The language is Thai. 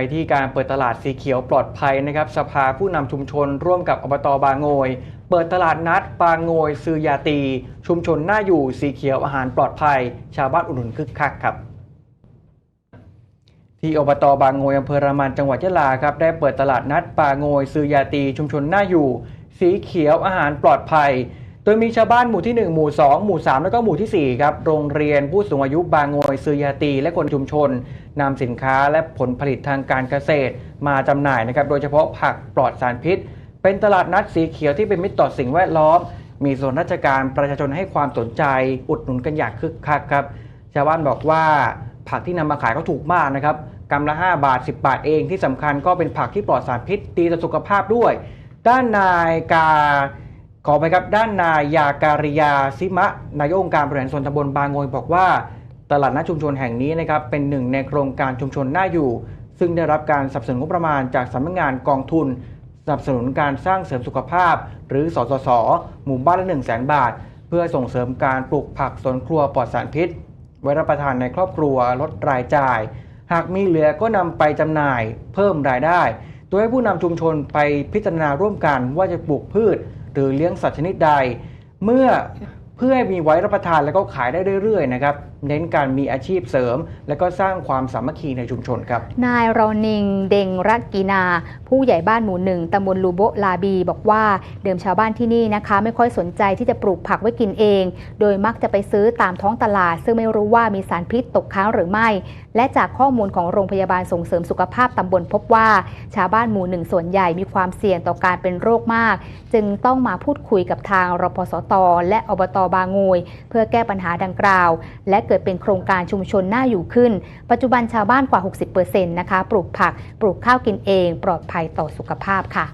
ไปที่การเปิดตลาดสีเขียวปลอดภัยนะครับ สภาผู้นำชุมชนร่วมกับอบตบางโงย เปิดตลาดนัดบางโงยซือยาตี ชุมชนน่าอยู่สีเขียวอาหารปลอดภัย ชาวบ้านอุดหนุนคึกคักครับที่อบตบางโงยอำเภอรามันจังหวัดยะลาครับได้เปิดตลาดนัดปาโงยซือยาตี ชุมชนน่าอยู่ สีเขียวอาหารปลอดภัย ดยมีชาวบ้านหมู่ที่ 1 หมู่ 2 หมู่ 3 แล้วก็หมู่ทีสี่ 4 ครับ โรงเรียนผู้สูงอายุบางโงยซือยาตี และคนชุมชนนำสินค้าและผลผลิตทางการเกษตร มาจำหน่ายนะครับ โดยเฉพาะผักปลอดสารพิษ เป็นตลาดนัดสีเขียวที่เป็นมิตรต่อสิ่งแวดล้อม มีส่วนราชการประชาชนให้ความสนใจ อุดหนุนกันอย่างคึกคักครับ ชาวบ้านบอกว่าผักที่นำมาขายก็ถูกมากนะครับกำละ 5 บาท 10 บาทเองที่สำคัญก็เป็นผักที่ปลอดสารพิษดีต่อสุขภาพด้วย ด้านนายกา ขอไปครับด้านนายยาการิยาซิมะนายกองค์การบริหารส่วนตำบลบางโงยบอกว่า ตลาดนัดชุมชนแห่งนี้นะครับเป็นหนึ่งในโครงการชุมชนน่าอยู่ ซึ่งได้รับการสนับสนุนงบประมาณจากสำนักงานกองทุนสนับสนุนการสร้างเสริมสุขภาพ หรือสสส หมู่บ้านละ1 0 0 0 0แสนบาท เพื่อส่งเสริมการปลูกผักสวนครัวปลอดสารพิษ ไว้รับประทานในครอบครัวลดรายจ่าย หากมีเหลือก็นำไปจำหน่ายเพิ่มรายได้ โดยให้ผู้นำชุมชนไปพิจารณาร่วมกันว่าจะปลูกพืช หรือเลี้ยงสัตว์ชนิดใด เมื่อ เพื่อให้มีไว้รับประทานแล้วก็ขายได้เรื่อยๆนะครับเน้นการมีอาชีพเสริม และก็สร้างความสามัคคีในชุมชนครับ นายรอนิง เดงรักกีนา ผู้ใหญ่บ้านหมู่หนึ่งตำบลลูโบลาบี บอกว่าเดิมชาวบ้านที่นี่นะคะ ไม่ค่อยสนใจที่จะปลูกผักไว้กินเอง โดยมักจะไปซื้อตามท้องตลาด ซึ่งไม่รู้ว่ามีสารพิษตกค้างหรือไม่ และจากข้อมูลของโรงพยาบาลส่งเสริมสุขภาพตำบลพบว่า ชาวบ้านหมู่หนึ่งส่วนใหญ่มีความเสี่ยงต่อการเป็นโรคมาก จึงต้องมาพูดคุยกับทางรพสต และอบตบางงูย เพื่อแก้ปัญหาดังกล่าว และเกิดเป็นโครงการชุมชนน่าอยู่ขึ้น ปัจจุบันชาวบ้านกว่า 60%นะคะ ปลูกผัก ปลูกข้าวกินเอง ปลอดภัยต่อสุขภาพค่ะ